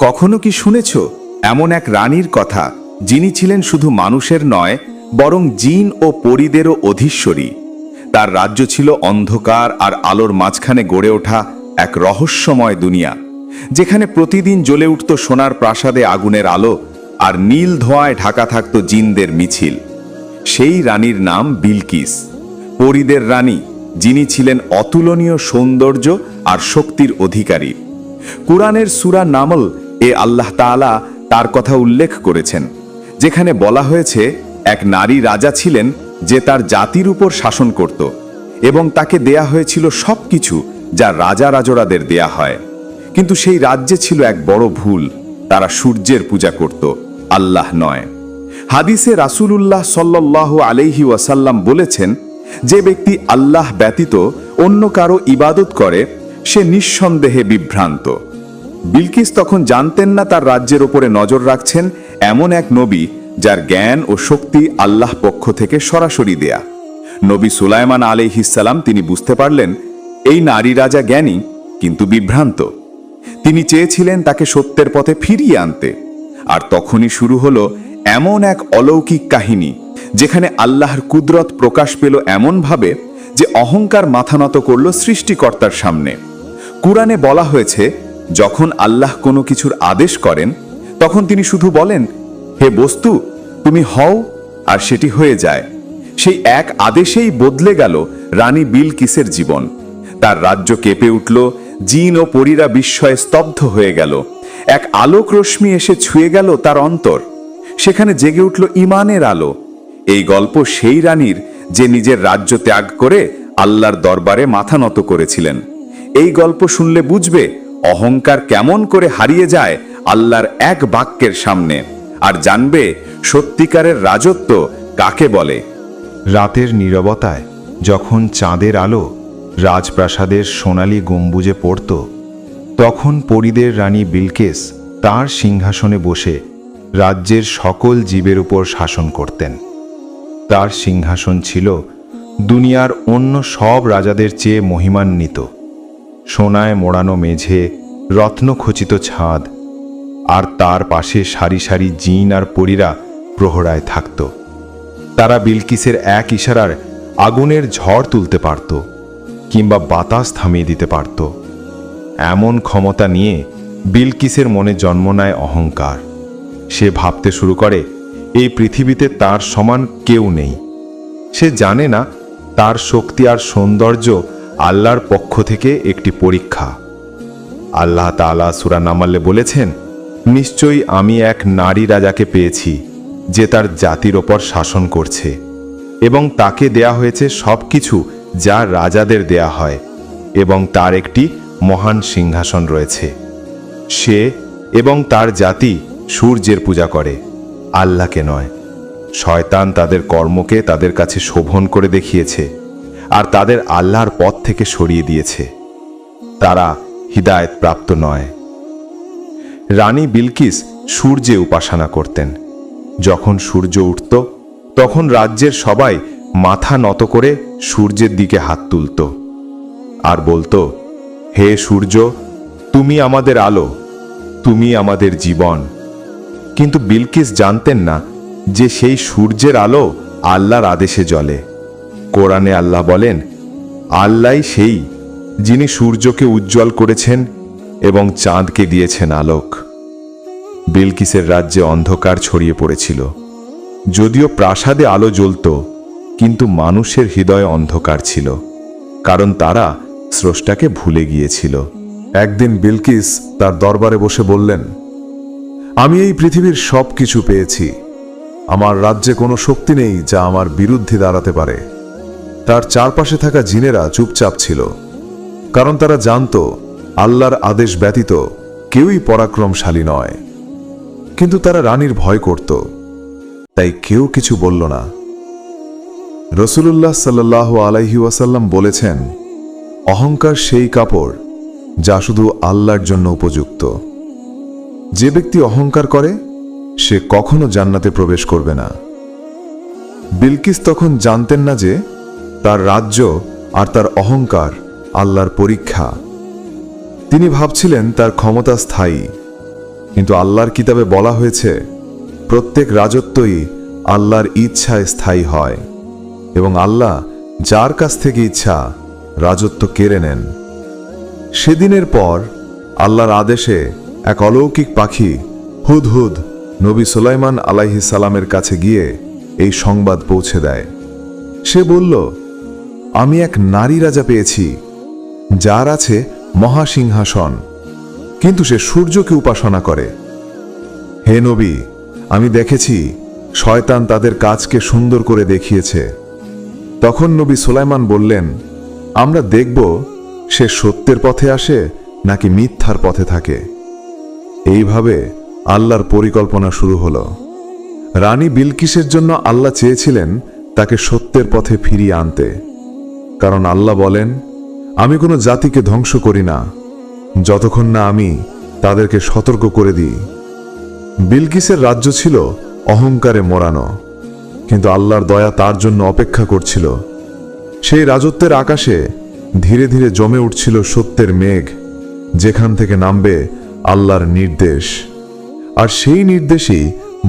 কখনো কি শুনেছ এমন এক রানীর কথা, যিনি ছিলেন শুধু মানুষের নয়, বরং জিন ও পরিদেরও অধীশ্বরী। তার রাজ্য ছিল অন্ধকার আর আলোর মাঝখানে গড়ে ওঠা এক রহস্যময় দুনিয়া, যেখানে প্রতিদিন জ্বলে উঠত সোনার প্রাসাদে আগুনের আলো আর নীল ধোঁয়ায় ঢাকা থাকত জিনদের মিছিল। সেই রানীর নাম বিলকিস। পরিদের রানী, যিনি ছিলেন অতুলনীয় সৌন্দর্য আর শক্তির অধিকারী। কুরআনের সুরা নামল এ আল্লাহ তাআলা তার কথা উল্লেখ করেছেন, যেখানে বলা হয়েছে, এক নারী রাজা ছিলেন যে তার জাতির উপর শাসন করত এবং তাকে দেয়া হয়েছিল সবকিছু যা রাজা রাজরাদের দেয়া হয়। কিন্তু সেই রাজ্যে ছিল এক বড় ভুল, তারা সূর্যের পূজা করত, আল্লাহ নয়। হাদিসে রাসূলুল্লাহ সাল্লাল্লাহু আলাইহি ওয়াসাল্লাম বলেছেন, যে ব্যক্তি আল্লাহ ব্যতীত অন্য কারও ইবাদত করে, সে নিঃসন্দেহে বিভ্রান্ত। বিলকিস তখন জানতেন না তার রাজ্যের ওপরে নজর রাখছেন এমন এক নবী যার জ্ঞান ও শক্তি আল্লাহ পক্ষ থেকে সরাসরি দেয়া। নবী সুলাইমান আলাইহিসাল্লাম তিনি বুঝতে পারলেন, এই নারী রাজা জ্ঞানী, কিন্তু বিভ্রান্ত। তিনি চেয়েছিলেন তাকে সত্যের পথে ফিরিয়ে আনতে। আর তখনই শুরু হলো এমন এক অলৌকিক কাহিনী, যেখানে আল্লাহর কুদরত প্রকাশ পেল এমনভাবে যে অহংকার মাথা নত করল সৃষ্টিকর্তার সামনে। কুরআনে বলা হয়েছে যখন আল্লাহ কোনো কিছুর আদেশ করেন, তখন তিনি শুধু বলেন, হে বস্তু, তুমি হও আর সেটি হয়ে যায়। সেই এক আদেশেই বদলে গেল রানী বিল কিসের জীবন। তার রাজ্য কেঁপে উঠল, জিন ও পরীরা বিস্ময়ে স্তব্ধ হয়ে গেল। এক আলোক রশ্মি এসে ছুঁয়ে গেল তার অন্তর। সেখানে জেগে উঠল ইমানের আলো। এই গল্প সেই রানীর যে নিজের রাজ্য ত্যাগ করে আল্লাহর দরবারে মাথা নত করেছিলেন। এই গল্প শুনলে বুঝবে অহংকার কেমন করে হারিয়ে যায় আল্লাহর এক বাক্যের সামনে। আর জানবে সত্যিকারের রাজত্ব কাকে বলে। রাতের নীরবতায় যখন চাঁদের আলো রাজপ্রাসাদের সোনালি গম্বুজে পড়ত, তখন পরিদের রানী বিলকেস তার সিংহাসনে বসে রাজ্যের সকল জীবের উপর শাসন করতেন। তার সিংহাসন ছিল দুনিয়ার অন্য সব রাজাদের চেয়ে মহিমান্বিত। সোনায় মোড়ানো মেঝে রত্নখচিত ছাদ, আর তার পাশে সারি সারি জিন আর পরীরা প্রহরায় থাকত। তারা বিলকিসের এক ইশারার আগুনের ঝড় তুলতে পারত, কিংবা বাতাস থামিয়ে দিতে পারত। এমন ক্ষমতা নিয়ে বিলকিসের মনে জন্ম নেয় অহংকার। সে ভাবতে শুরু করে, এই পৃথিবীতে তার সমান কেউ নেই। সে জানে না তার শক্তি আর সৌন্দর্য আল্লাহর পক্ষ থেকে একটি পরীক্ষা। আল্লাহ তাআলা সুরা নামাল্লে বলেছেন, নিশ্চয়ই আমি এক নারী রাজাকে পেয়েছি, যে তার জাতির ওপর শাসন করছে, এবং তাকে দেয়া হয়েছে সব কিছু যা রাজাদের দেয়া হয়, এবং তার একটি মহান সিংহাসন রয়েছে। সে এবং তার জাতি সূর্যের পূজা করে, আল্লাহকে নয়। শয়তান তাদের কর্মকে তাদের কাছে শোভন করে দেখিয়েছে। আর তাদের আল্লাহর পথ থেকে সরিয়ে দিয়েছে। তারা হিদায়ত প্রাপ্ত নয়। রানী বিলকিস সূর্যে উপাসনা করতেন। যখন সূর্য উঠত, তখন রাজ্যের সবাই মাথা নত করে সূর্যের দিকে হাত তুলত আর বলতো, হে সূর্য, তুমি আমাদের আলো, তুমি আমাদের জীবন। কিন্তু বিলকিস জানতেন না যে সেই সূর্যের আলো আল্লাহর আদেশে জ্বলে। কোরআনে আল্লাহ বলেন আল্লাহ সেই যিনি সূর্যকে উজ্জ্বল করেছেন এবং চাঁদকে দিয়েছেন আলোক। বিলকিসের রাজ্যে অন্ধকার ছড়িয়ে পড়েছিল। যদিও প্রাসাদে আলো জ্বলত, কিন্তু মানুষের হৃদয়ে অন্ধকার ছিল, কারণ তারা স্রষ্টাকে ভুলে গিয়েছিল। একদিন বিলকিস তার দরবারে বসে বললেন, আমি এই পৃথিবীর সব কিছু পেয়েছি। আমার রাজ্যে কোনো শক্তি নেই যা আমার বিরুদ্ধে দাঁড়াতে পারে। তার চারপাশে থাকা জিনেরা চুপচাপ ছিল, কারণ তারা জানত আল্লাহর আদেশ ব্যতীত কেউই পরাক্রমশালী নয়। কিন্তু তারা রানীর ভয় করত, তাই কেউ কিছু বলল না। রসুলুল্লাহ সাল্লাহ আলাইহি ওয়াসাল্লাম বলেছেন, অহংকার সেই কাপড় যা শুধু আল্লাহর জন্য উপযুক্ত। যে ব্যক্তি অহংকার করে, সে কখনো জান্নাতে প্রবেশ করবে না। বিলকিস তখন জানতেন না যে তার রাজ্য আর তার অহংকার আল্লাহর পরীক্ষা। তিনি ভাবছিলেন তার ক্ষমতা স্থায়ী। কিন্তু আল্লাহর কিতাবে বলা হয়েছে, প্রত্যেক রাজত্বই আল্লাহর ইচ্ছায় স্থায়ী হয় এবং আল্লাহ যার কাছ থেকে ইচ্ছা রাজত্ব কেড়ে নেন। সেদিনের পর আল্লাহর আদেশে এক অলৌকিক পাখি হুদহুদ নবী সুলাইমান আলাইহি সালামের কাছে গিয়ে এই সংবাদ পৌঁছে দেয়। সে বলল আমি এক নারী রাজা পেয়েছি, যার আছে মহাসিংহাসন, কিন্তু সে সূর্যকে উপাসনা করে। হে নবী, আমি দেখেছি শয়তান তাদের কাজকে সুন্দর করে দেখিয়েছে। তখন নবী সুলাইমান বললেন, আমরা দেখব সে সত্যের পথে আসে নাকি মিথ্যার পথে থাকে। এইভাবে আল্লাহর পরিকল্পনা শুরু হল। রানী বিলকিসের জন্য আল্লাহ চেয়েছিলেন তাকে সত্যের পথে ফিরিয়ে আনতে। কারণ আল্লাহ বলেন, আমি কোনো জাতিকে ধ্বংস করি না, যতক্ষণ না আমি তাদেরকে সতর্ক করে দিই। বিলকিসের রাজ্য ছিল অহংকারে মোড়ানো, কিন্তু আল্লাহর দয়া তার জন্য অপেক্ষা করছিল। সেই রাজত্বের আকাশে ধীরে ধীরে জমে উঠছিল সত্যের মেঘ, যেখান থেকে নামবে আল্লাহর নির্দেশ। আর সেই নির্দেশই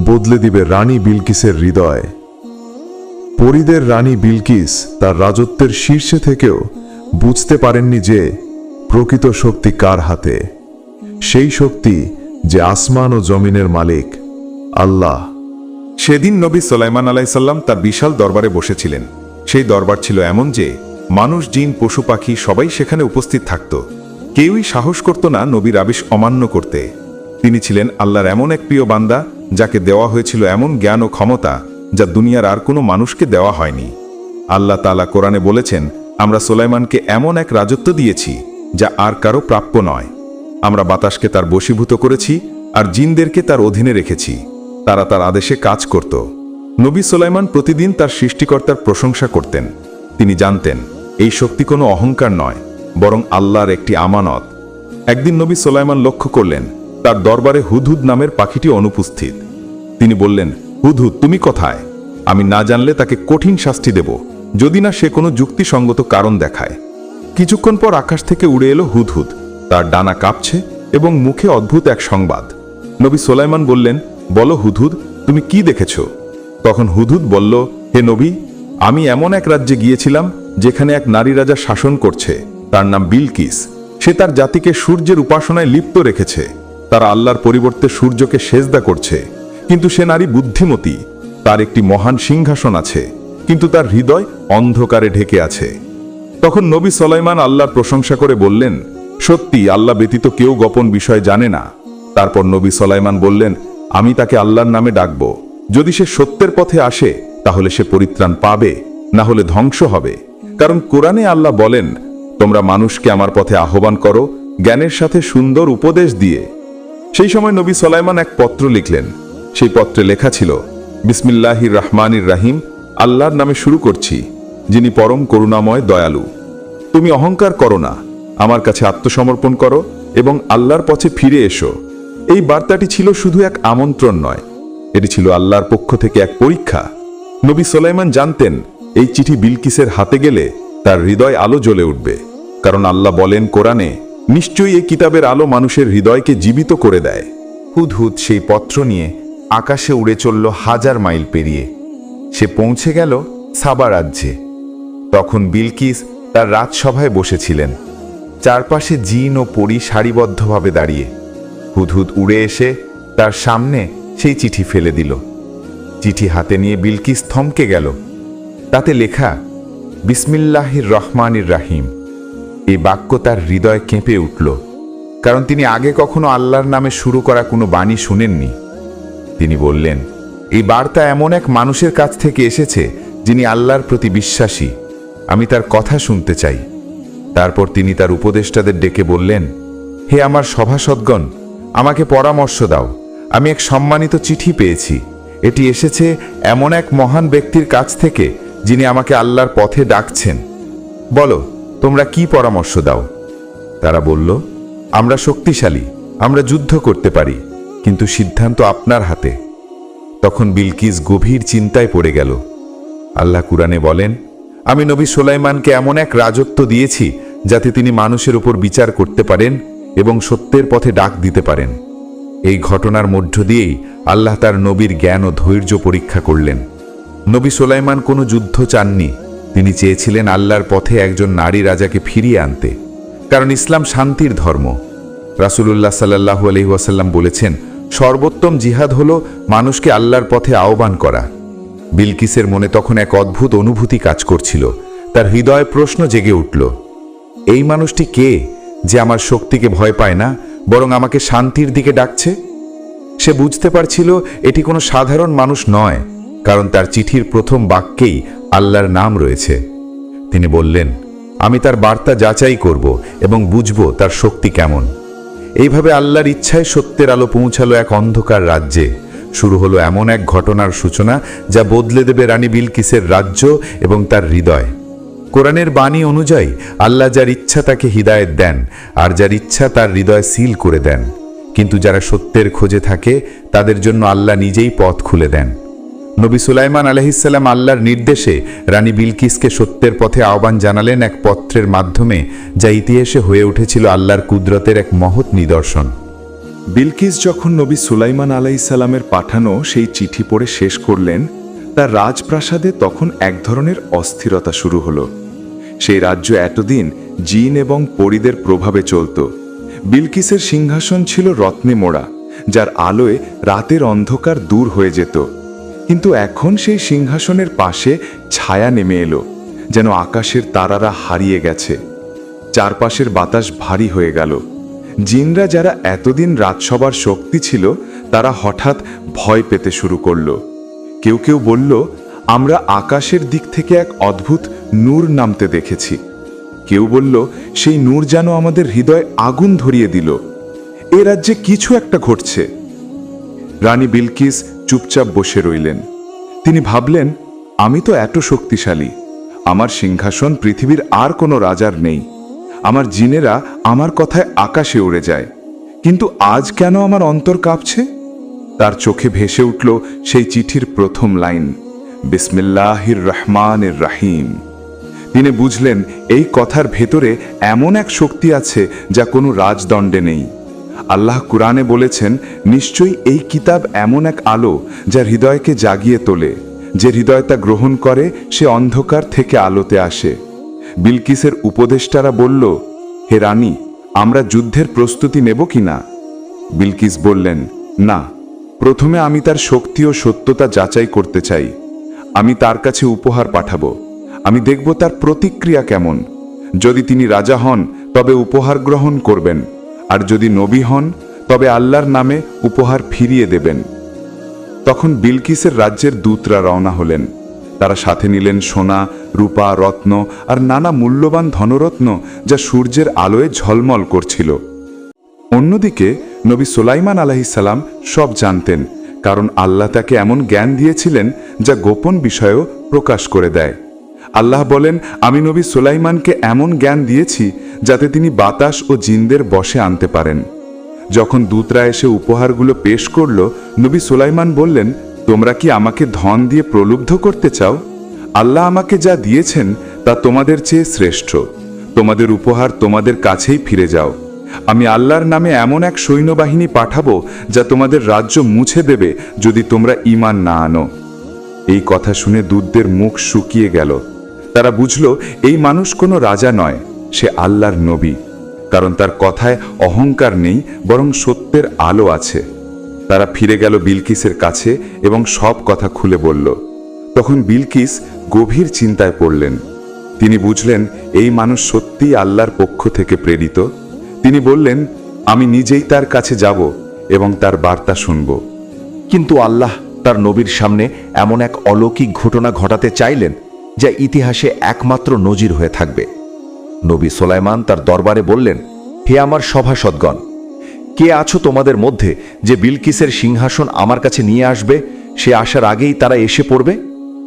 বদলে দিবে রানী বিলকিসের হৃদয়। পরিদের রানী বিলকিস তার রাজত্বের শীর্ষে থেকেও বুঝতে পারেননি যে প্রকৃত শক্তি কার হাতে। সেই শক্তি যে আসমান ও জমিনের মালিক, আল্লাহ। সেদিন নবী সোলাইমান আলাইসাল্লাম তার বিশাল দরবারে বসেছিলেন। সেই দরবার ছিল এমন যে, মানুষ, জিন, পশু, পাখি সবাই সেখানে উপস্থিত থাকত। কেউই সাহস করত না নবীর আবিষ অমান্য করতে। তিনি ছিলেন আল্লাহর এমন এক প্রিয় বান্দা, যাকে দেওয়া হয়েছিল এমন জ্ঞান ও ক্ষমতা যা দুনিয়ার আর কোনো মানুষকে দেওয়া হয়নি। আল্লাহ তালা কোরআনে বলেছেন, আমরা সোলাইমানকে এমন এক রাজত্ব দিয়েছি, যা আর কারও প্রাপ্য নয়। আমরা বাতাসকে তার বশীভূত করেছি, আর জিনদেরকে তার অধীনে রেখেছি। তারা তার আদেশে কাজ করত। নবী সোলাইমান প্রতিদিন তার সৃষ্টিকর্তার প্রশংসা করতেন। তিনি জানতেন, এই শক্তি কোনো অহংকার নয়, বরং আল্লাহর একটি আমানত। একদিন নবী সোলাইমান লক্ষ্য করলেন, তার দরবারে হুদহুদ নামের পাখিটি অনুপস্থিত। তিনি বললেন হুদহুদ তুমি কোথায়? আমি না জানলে তাকে কঠিন শাস্তি দেব, যদি না সে কোনো যুক্তিসঙ্গত কারণ দেখায়। কিছুক্ষণ পর আকাশ থেকে উড়ে এলো হুদহুদ। তার ডানা কাঁপছে এবং মুখে অদ্ভুত এক সংবাদ। নবী সোলাইমান বললেন, বলো হুদহুদ, তুমি কি দেখেছ? তখন হুদহুদ বলল, হে নবী, আমি এমন এক রাজ্যে গিয়েছিলাম, যেখানে এক নারী রাজা শাসন করছে। তার নাম বিলকিস। সে তার জাতিকে সূর্যের উপাসনায় লিপ্ত রেখেছে। তারা আল্লাহর পরিবর্তে সূর্যকে সেজদা করছে। কিন্তু সে নারী বুদ্ধিমতী। তার একটি মহান সিংহাসন আছে, কিন্তু তার হৃদয় অন্ধকারে ঢেকে আছে। তখন নবী সলাইমান আল্লাহর প্রশংসা করে বললেন, সত্যি, আল্লাহ ব্যতীত কেউ গোপন বিষয় জানে না। তারপর নবী সলাইমান বললেন, আমি তাকে আল্লাহর নামে ডাকব। যদি সে সত্যের পথে আসে, তাহলে সে পরিত্রাণ পাবে না হলে ধ্বংস হবে। কারণ কোরআনে আল্লাহ বলেন, তোমরা মানুষকে আমার পথে আহ্বান করো, জ্ঞানের সাথে সুন্দর উপদেশ দিয়ে। সেই সময় নবী সলাইমান এক পত্র লিখলেন সেই পত্রে লেখা ছিল বিসমিল্লাহির রহমানির রাহিম, আল্লাহর নামে শুরু করছি, যিনি পরম করুণাময় দয়ালু। তুমি অহংকার করো না, আমার কাছে আত্মসমর্পণ করো এবং আল্লাহর পথে ফিরে এসো। এই বার্তাটি ছিল শুধু এক আমন্ত্রণ নয়, এটি ছিল আল্লাহর পক্ষ থেকে এক পরীক্ষা। নবী সোলাইমান জানতেন, এই চিঠি বিলকিসের হাতে গেলে তার হৃদয় আলো জ্বলে উঠবে, কারণ আল্লাহ বলেন কোরআনে, নিশ্চয়ই এই কিতাবের আলো মানুষের হৃদয়কে জীবিত করে দেয়। হুদহুদ সেই পত্র নিয়ে আকাশে উড়ে চলল হাজার মাইল পেরিয়ে। সে পৌঁছে গেল সাবা রাজ্যে। তখন বিলকিস তার রাজসভায় বসেছিলেন। চারপাশে জিন ও পরি সারিবদ্ধভাবে দাঁড়িয়ে। হুদহুদ উড়ে এসে তার সামনে সেই চিঠি ফেলে দিল। চিঠি হাতে নিয়ে বিলকিস থমকে গেল। তাতে লেখা, বিসমিল্লাহির রহমানির রাহিম। এই বাক্য তার হৃদয় কেঁপে উঠল। কারণ তিনি আগে কখনো আল্লাহর নামে শুরু করা কোনো বাণী শুনেননি। তিনি বললেন, এই বার্তা এমন এক মানুষের কাছ থেকে এসেছে যিনি আল্লাহর প্রতি বিশ্বাসী। আমি তার কথা শুনতে চাই। তারপর তিনি তার উপদেষ্টাদের ডেকে বললেন, হে আমার সভাসদগণ, আমাকে পরামর্শ দাও। আমি এক সম্মানিত চিঠি পেয়েছি। এটি এসেছে এমন এক মহান ব্যক্তির কাছ থেকে যিনি আমাকে আল্লাহর পথে ডাকছেন। বলো, তোমরা কি পরামর্শ দাও? তারা বলল, আমরা শক্তিশালী, আমরা যুদ্ধ করতে পারি। কিন্তু সিদ্ধান্ত আপনার হাতে। তখন বিলকিস গভীর চিন্তায় পড়ে গেল। আল্লাহ কুরআনে বলেন, আমি নবী সোলাইমানকে এমন এক রাজত্ব দিয়েছি যাতে তিনি মানুষের উপর বিচার করতে পারেন এবং সত্যের পথে ডাক দিতে পারেন। এই ঘটনার মধ্য দিয়েই আল্লাহ তার নবীর জ্ঞান ও ধৈর্য পরীক্ষা করলেন। নবী সোলাইমান কোনো যুদ্ধ চাননি। তিনি চেয়েছিলেন আল্লাহর পথে একজন নারী রাজাকে ফিরিয়ে আনতে। কারণ ইসলাম শান্তির ধর্ম। রাসূলুল্লাহ সাল্লাহু আলহিহাসাল্লাম বলেছেন সর্বোত্তম জিহাদ হল মানুষকে আল্লাহর পথে আহ্বান করা। বিলকিসের মনে তখন এক অদ্ভুত অনুভূতি কাজ করছিল। তার হৃদয়ে প্রশ্ন জেগে উঠল, এই মানুষটি কে যে আমার শক্তিকে ভয় পায় না, বরং আমাকে শান্তির দিকে ডাকছে? সে বুঝতে পারছিল এটি কোনো সাধারণ মানুষ নয়, কারণ তার চিঠির প্রথম বাক্যেই আল্লাহর নাম রয়েছে। তিনি বললেন, আমি তার বার্তা যাচাই করব এবং বুঝব তার শক্তি কেমন। এইভাবে আল্লাহর ইচ্ছায় সত্যের আলো পৌঁছালো এক অন্ধকার রাজ্যে। শুরু হলো এমন এক ঘটনার সূচনা যা বদলে দেবে রানী বিলকিসের রাজ্য এবং তার হৃদয়। কোরআনের বাণী অনুযায়ী, আল্লাহ যার ইচ্ছা তাকে হিদায়ত দেন, আর যার ইচ্ছা তার হৃদয় সিল করে দেন। কিন্তু যারা সত্যের খোঁজে থাকে, তাদের জন্য আল্লাহ নিজেই পথ খুলে দেন। নবী সুলাইমান আলহিসাল্লাম আল্লাহর নির্দেশে রানী বিলকিসকে সত্যের পথে আহ্বান জানালেন এক পত্রের মাধ্যমে, যা ইতিহাসে হয়ে উঠেছিল আল্লাহর কুদরতের এক মহৎ নিদর্শন। বিলকিস যখন নবী সুলাইমান আলাইসাল্লামের পাঠানো সেই চিঠি পড়ে শেষ করলেন, তার রাজপ্রাসাদে তখন এক ধরনের অস্থিরতা শুরু হলো। সেই রাজ্য এতদিন জিন এবং পরিদের প্রভাবে চলত। বিলকিসের সিংহাসন ছিল রত্নে মোড়া, যার আলোয় রাতের অন্ধকার দূর হয়ে যেত। কিন্তু এখন সেই সিংহাসনের পাশে ছায়া নেমে এলো, যেন আকাশের তারারা হারিয়ে গেছে। চারপাশের বাতাস ভারী হয়ে গেল। জিনরা যারা এতদিন রাজসভার শক্তি ছিল, তারা হঠাৎ ভয় পেতে শুরু করল। কেউ কেউ বলল, আমরা আকাশের দিক থেকে এক অদ্ভুত নূর নামতে দেখেছি। কেউ বলল, সেই নূর যেন আমাদের হৃদয় আগুন ধরিয়ে দিল। এ রাজ্যে কিছু একটা ঘটছে। রানী বিলকিস চুপচাপ বসে রইলেন। তিনি ভাবলেন, আমি তো এত শক্তিশালী। আমার সিংহাসন পৃথিবীর আর কোনো রাজার নেই। আমার জিনেরা আমার কথায় আকাশে উড়ে যায়। কিন্তু আজ কেন আমার অন্তর কাঁপছে? তার চোখে ভেসে উঠল সেই চিঠির প্রথম লাইন, বিসমিল্লাহির রহমানের রাহিম। তিনি বুঝলেন, এই কথার ভেতরে এমন এক শক্তি আছে যা কোনো রাজদণ্ডে নেই। আল্লাহ কুরআনে বলেছেন, নিশ্চয়ই এই কিতাব এমন এক আলো যা হৃদয়কে জাগিয়ে তোলে। যে হৃদয় তা গ্রহণ করে, সে অন্ধকার থেকে আলোতে আসে। বিলকিসের উপদেষ্টারা বলল, হে রানী, আমরা যুদ্ধের প্রস্তুতি নেব কি না বিলকিস বললেন, না, প্রথমে আমি তার শক্তি ও সত্যতা যাচাই করতে চাই। আমি তার কাছে উপহার পাঠাবো। আমি দেখব তার প্রতিক্রিয়া কেমন। যদি তিনি রাজা হন, তবে উপহার গ্রহণ করবেন। আর যদি নবী হন, তবে আল্লাহর নামে উপহার ফিরিয়ে দেবেন। তখন বিলকিসের রাজ্যের দূতরা রওনা হলেন। তারা সাথে নিলেন সোনা, রূপা, রত্ন আর নানা মূল্যবান ধনরত্ন যা সূর্যের আলোয় ঝলমল করছিল। অন্যদিকে নবী সোলাইমান আলাহিসাল্লাম সব জানতেন, কারণ আল্লাহ তাকে এমন জ্ঞান দিয়েছিলেন যা গোপন বিষয়েও প্রকাশ করে দেয়। আল্লাহ বলেন, আমি নবী সোলাইমানকে এমন জ্ঞান দিয়েছি যাতে তিনি বাতাস ও জিনদের বসে আনতে পারেন। যখন দূতরা এসে উপহারগুলো পেশ করল, নবী সোলাইমান বললেন, তোমরা কি আমাকে ধন দিয়ে প্রলুব্ধ করতে চাও? আল্লাহ আমাকে যা দিয়েছেন তা তোমাদের চেয়ে শ্রেষ্ঠ। তোমাদের উপহার তোমাদের কাছেই ফিরে যাও। আমি আল্লাহর নামে এমন এক সৈন্যবাহিনী পাঠাবো যা তোমাদের রাজ্য মুছে দেবে যদি তোমরা ইমান না আনো। এই কথা শুনে দূতদের মুখ শুকিয়ে গেল। তারা বুঝল, এই মানুষ কোনো রাজা নয়, সে আল্লাহর নবী। কারণ তার কথায় অহংকার নেই, বরং সত্যের আলো আছে। তারা ফিরে গেল বিলকিসের কাছে এবং সব কথা খুলে বলল। তখন বিলকিস গভীর চিন্তায় পড়লেন। তিনি বুঝলেন, এই মানুষ সত্যিই আল্লাহর পক্ষ থেকে প্রেরিত। তিনি বললেন, আমি নিজেই তার কাছে যাব এবং তার বার্তা শুনব। কিন্তু আল্লাহ তার নবীর সামনে এমন এক অলৌকিক ঘটনা ঘটাতে চাইলেন যা ইতিহাসে একমাত্র নজির হয়ে থাকবে। নবী সোলাইমান তার দরবারে বললেন, হে আমার সভাসদগণ, কে আছো তোমাদের মধ্যে যে বিলকিসের সিংহাসন আমার কাছে নিয়ে আসবে? সে আসার আগেই তারা এসে পড়বে?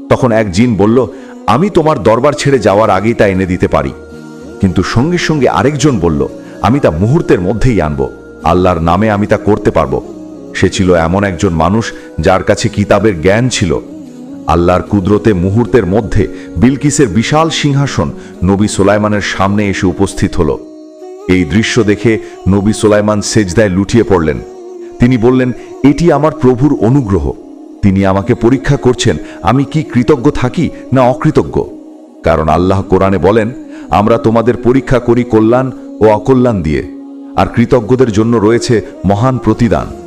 তখন এক জিন বলল, আমি তোমার দরবার ছেড়ে যাওয়ার আগেই তা এনে দিতে পারি। কিন্তু সঙ্গে সঙ্গে আরেকজন বলল, আমি তা মুহূর্তের মধ্যেই আনব। আল্লাহর নামে আমি তা করতে পারব। সে ছিল এমন একজন মানুষ যার কাছে কিতাবের জ্ঞান ছিল। আল্লাহর কুদরতে মুহূর্তের মধ্যে বিলকিসের বিশাল সিংহাসন নবী সোলাইমানের সামনে এসে উপস্থিত হল। এই দৃশ্য দেখে নবী সোলাইমান সেজদায় লুটিয়ে পড়লেন। তিনি বললেন, এটি আমার প্রভুর অনুগ্রহ। তিনি আমাকে পরীক্ষা করছেন, আমি কি কৃতজ্ঞ থাকি না অকৃতজ্ঞ? কারণ আল্লাহ কোরআনে বলেন, আমরা তোমাদের পরীক্ষা করি কল্যাণ ও অকল্যাণ দিয়ে, আর কৃতজ্ঞদের জন্য রয়েছে মহান প্রতিদান।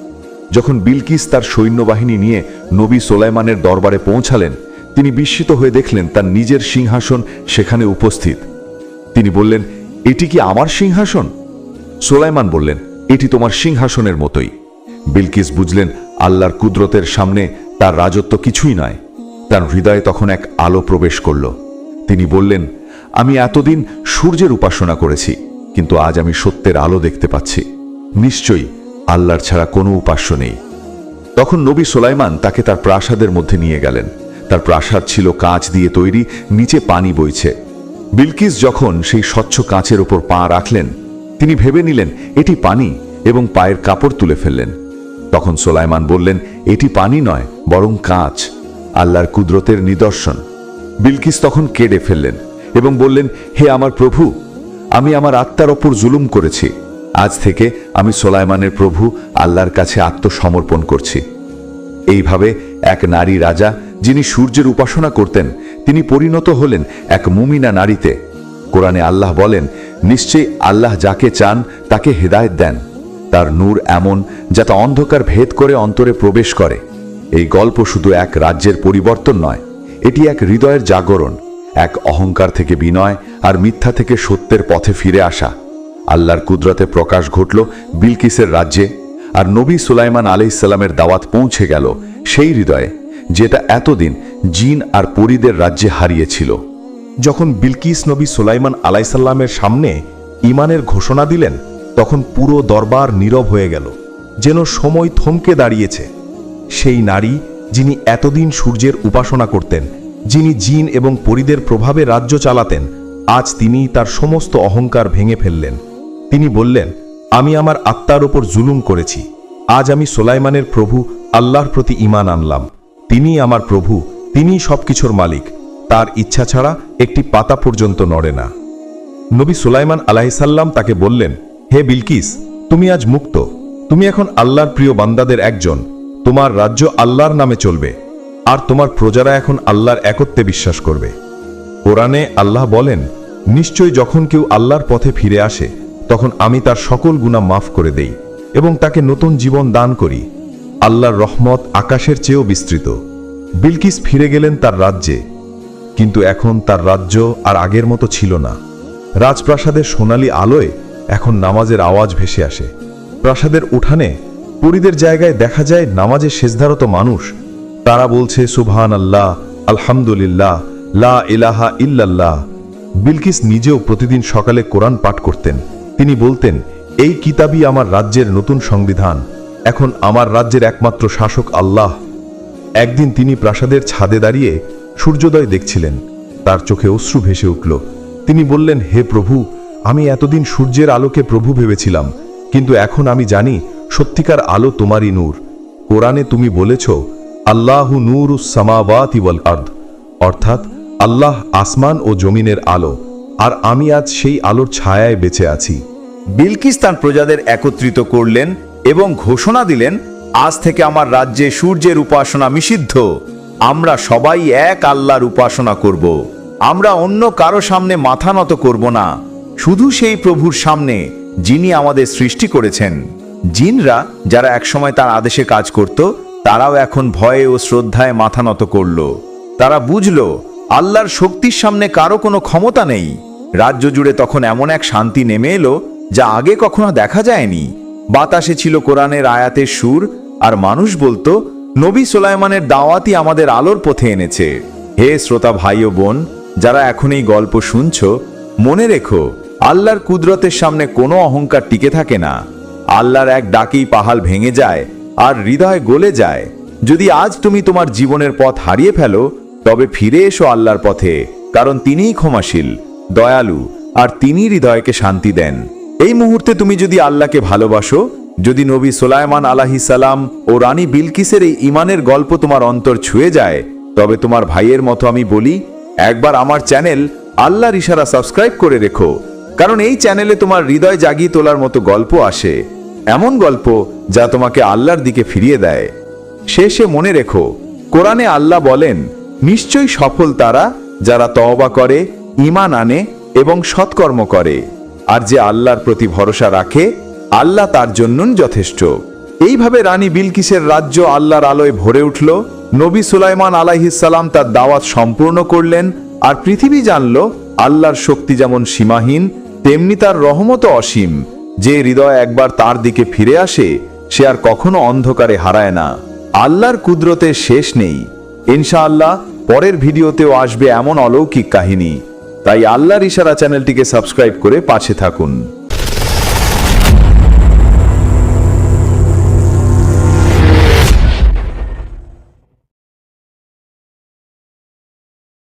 যখন বিলকিস তার সৈন্যবাহিনী নিয়ে নবী সোলাইমানের দরবারে পৌঁছালেন, তিনি বিস্মিত হয়ে দেখলেন তার নিজের সিংহাসন সেখানে উপস্থিত। তিনি বললেন, এটি কি আমার সিংহাসন? সোলাইমান বললেন, এটি তোমার সিংহাসনের মতোই। বিলকিস বুঝলেন, আল্লাহর কুদরতের সামনে তার রাজত্ব কিছুই নয়। তার হৃদয়ে তখন এক আলো প্রবেশ করল। তিনি বললেন, আমি এতদিন সূর্যের উপাসনা করেছি, কিন্তু আজ আমি সত্যের আলো দেখতে পাচ্ছি। নিশ্চয়ই আল্লাহর ছাড়া কোনো উপাস্য নেই। তখন নবী সোলাইমান তাকে তার প্রাসাদের মধ্যে নিয়ে গেলেন। তার প্রাসাদ ছিল কাঁচ দিয়ে তৈরি, নিচে পানি বইছে। বিলকিস যখন সেই স্বচ্ছ কাঁচের ওপর পা রাখলেন, তিনি ভেবে নিলেন, এটি পানি, এবং পায়ের কাপড় তুলে ফেললেন। তখন সোলাইমান বললেন, এটি পানি নয়, বরং কাঁচ, আল্লাহর কুদরতের নিদর্শন। বিলকিস তখন কেড়ে ফেললেন এবং বললেন, হে আমার প্রভু, আমি আমার আত্মার ওপর জুলুম করেছি। আজ থেকে আমি সোলাইমানের প্রভু আল্লাহর কাছে আত্মসমর্পণ করছি। এইভাবে এক নারী রাজা, যিনি সূর্যের উপাসনা করতেন, তিনি পরিণত হলেন এক মুমিনা নারীতে। কোরআনে আল্লাহ বলেন, নিশ্চয়ই আল্লাহ যাকে চান, তাকে হেদায়ত দেন। তার নূর এমন যা তা অন্ধকার ভেদ করে অন্তরে প্রবেশ করে। এই গল্প শুধু এক রাজ্যের পরিবর্তন নয়, এটি এক হৃদয়ের জাগরণ, এক অহংকার থেকে বিনয় আর মিথ্যা থেকে সত্যের পথে ফিরে আসা। আল্লাহর কুদরতে প্রকাশ ঘটল বিলকিসের রাজ্যে, আর নবী সুলাইমান আলাইসাল্লামের দাওয়াত পৌঁছে গেল সেই হৃদয়ে, যেটা এতদিন জিন আর পরিদের রাজ্যে হারিয়েছিল। যখন বিলকিস নবী সুলাইমান আলাইসাল্লামের সামনে ইমানের ঘোষণা দিলেন, তখন পুরো দরবার নীরব হয়ে গেল, যেন সময় থমকে দাঁড়িয়েছে। সেই নারী যিনি এতদিন সূর্যের উপাসনা করতেন, যিনি জিন এবং পরিদের প্রভাবে রাজ্য চালাতেন, আজ তিনি তার সমস্ত অহংকার ভেঙে ফেললেন। তিনি বললেন, আমি আমার আত্মার ওপর জুলুম করেছি। আজ আমি সোলাইমানের প্রভু, আল্লাহর প্রতি ইমান আনলাম। তিনি আমার প্রভু, তিনিই সবকিছুর মালিক। তার ইচ্ছা ছাড়া একটি পাতা পর্যন্ত নড়ে না। নবী সুলাইমান আলাহিসাল্লাম তাকে বললেন, হে বিলকিস, তুমি আজ মুক্ত। তুমি এখন আল্লাহর প্রিয় বান্দাদের একজন। তোমার রাজ্য আল্লাহর নামে চলবে। আর তোমার প্রজারা এখন আল্লাহর একত্বে বিশ্বাস করবে। কোরআনে আল্লাহ বলেন নিশ্চয় যখন কেউ আল্লাহর পথে ফিরে আসে তখন আমি তার সকল গুণা মাফ করে দেই এবং তাকে নতুন জীবন দান করি। আল্লাহর রহমত আকাশের চেয়েও বিস্তৃত। বিলকিস ফিরে গেলেন তার রাজ্যে, কিন্তু এখন তার রাজ্য আর আগের মতো ছিল না। রাজপ্রাসাদের সোনালী আলোয় এখন নামাজের আওয়াজ ভেসে আসে। প্রাসাদের উঠানে পরিদের জায়গায় দেখা যায় নামাজের শেষধারত মানুষ। তারা বলছে সুবহান আল্লাহ আলহামদুলিল্লাহ, লা ইলাহা ইল্লাল্লাহ। বিলকিস নিজেও প্রতিদিন সকালে কোরআন পাঠ করতেন। তিনি বলতেন, এই কিতাবই আমার রাজ্যের নতুন সংবিধান। এখন আমার রাজ্যের একমাত্র শাসক আল্লাহ। একদিন তিনি প্রাসাদের ছাদে দাঁড়িয়ে সূর্যোদয় দেখছিলেন। তার চোখে অশ্রু ভেসে উঠল। তিনি বললেন, হে প্রভু, আমি এতদিন সূর্যের আলোকে প্রভু ভেবেছিলাম, কিন্তু এখন আমি জানি সত্যিকার আলো তোমারই নূর। কোরআনে তুমি বলেছ, আল্লাহু নূর সামাওয়াতি আর্দ। অর্থাৎ, আল্লাহ আসমান ও জমিনের আলো। আর আমি আজ সেই আলোর ছায়ায় বেঁচে আছি। বিলকিস তার প্রজাদের একত্রিত করলেন এবং ঘোষণা দিলেন, আজ থেকে আমার রাজ্যে সূর্যের উপাসনা নিষিদ্ধ। আমরা সবাই এক আল্লাহর উপাসনা করব। আমরা অন্য কারও সামনে মাথা নত করব না। শুধু সেই প্রভুর সামনে যিনি আমাদের সৃষ্টি করেছেন। জিনরা যারা একসময় তার আদেশে কাজ করত, তারাও এখন ভয়ে ও শ্রদ্ধায় মাথা নত করল। তারা বুঝল আল্লাহর শক্তির সামনে কারও কোনো ক্ষমতা নেই। রাজ্য জুড়ে তখন এমন এক শান্তি নেমে এলো যা আগে কখনো দেখা যায়নি। বাতাসে ছিল কোরআনের আয়াতের সুর, আর মানুষ বলতো, নবী সোলাইমানের দাওয়াতই আমাদের আলোর পথে এনেছে। হে শ্রোতা ভাই ও বোন, যারা এখন এই গল্প শুনছ, মনে রেখো, আল্লাহর কুদরতের সামনে কোনো অহংকার টিকে থাকে না। আল্লাহর এক ডাকেই পাহাল ভেঙে যায়, আর হৃদয় গলে যায়। যদি আজ তুমি তোমার জীবনের পথ হারিয়ে ফেলো তবে ফিরে এসো আল্লাহর পথে, কারণ তিনিই ক্ষমাশীল, দয়ালু, আর তিনি হৃদয়কে শান্তি দেন। এই মুহূর্তে তুমি যদি আল্লাহকে ভালোবাসো, যদি নবী সোলাইমান আলাহি সালাম ও রানী বিলকিসের এই ইমানের গল্প তোমার অন্তর ছুঁয়ে যায়, তবে তোমার ভাইয়ের মতো আমি বলি, একবার আমার চ্যানেল আল্লাহর ইশারা সাবস্ক্রাইব করে রেখো, কারণ এই চ্যানেলে তোমার হৃদয় জাগিয়ে তোলার মতো গল্প আসে, এমন গল্প যা তোমাকে আল্লাহর দিকে ফিরিয়ে দেয়। শেষে মনে রেখো, কোরআনে আল্লাহ বলেন নিশ্চয়ই সফল তারা যারা তওবা করে, ঈমান আনে এবং সৎকর্ম করে। আর যে আল্লাহর প্রতি ভরসা রাখে, আল্লাহ তার জন্য যথেষ্ট। এইভাবে রানী বিলকিসের রাজ্য আল্লাহর আলোয় ভরে উঠল। নবী সুলাইমান আলাইহিসাল্লাম তার দাওয়াত সম্পূর্ণ করলেন আর পৃথিবী জানল, আল্লাহর শক্তি যেমন সীমাহীন, তেমনি তার রহমত অসীম। যে হৃদয় একবার তার দিকে ফিরে আসে, সে আর কখনো অন্ধকারে হারায় না। আল্লাহর কুদরতের শেষ নেই। ইনশাআল্লাহ পরের ভিডিওতেও আসবে এমন অলৌকিক কাহিনী। তাই আল্লাহর ইশারা চ্যানেলটিকে সাবস্ক্রাইব করে পাশে থাকুন।